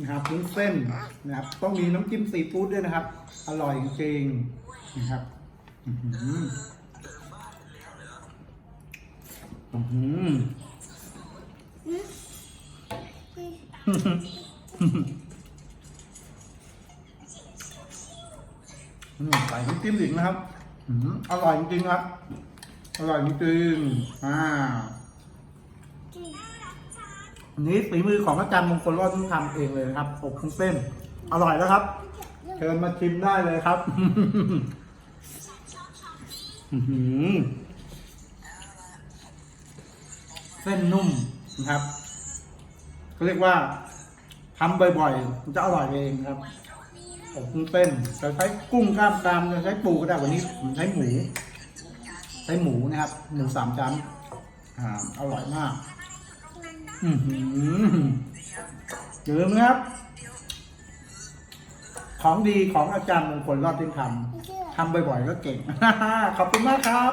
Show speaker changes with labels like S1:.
S1: นะครับวุ้นเส้นนะครับ ต้องมีน้ำจิ้มซีฟู้ดด้วยนะครับ อร่อยจริงๆนะครับอื้อหืออื้อหืออืมใส่น้ำจิ้มอีกนะครับอืมอร่อยจริงๆครับ อร่อยจริงอ่า อันนี้ฝีมือของอาจารย์มงคลรอดที่ทำเองเลยนะครับอบคุ้งเส้น อร่อยแล้วครับ เชิญมาชิมได้เลยครับเส้นนุ่มนะครับเขาเรียกว่าทำบ่อยๆมันจะอร่อยเองครับอบกุ้งเต้นจะใช้กุ้งกล้ามกรามจะใช้ปูก็ได้วันนี้ผมใช้หมูใช้หมูนะครับหมูสามชั้นออร่อยมาก เดืออย่าลืมครับ ของดีของอาจารย์มงคลรอดทิ้งทำทำบ่อยๆก็เก่งขอบคุณมากครับ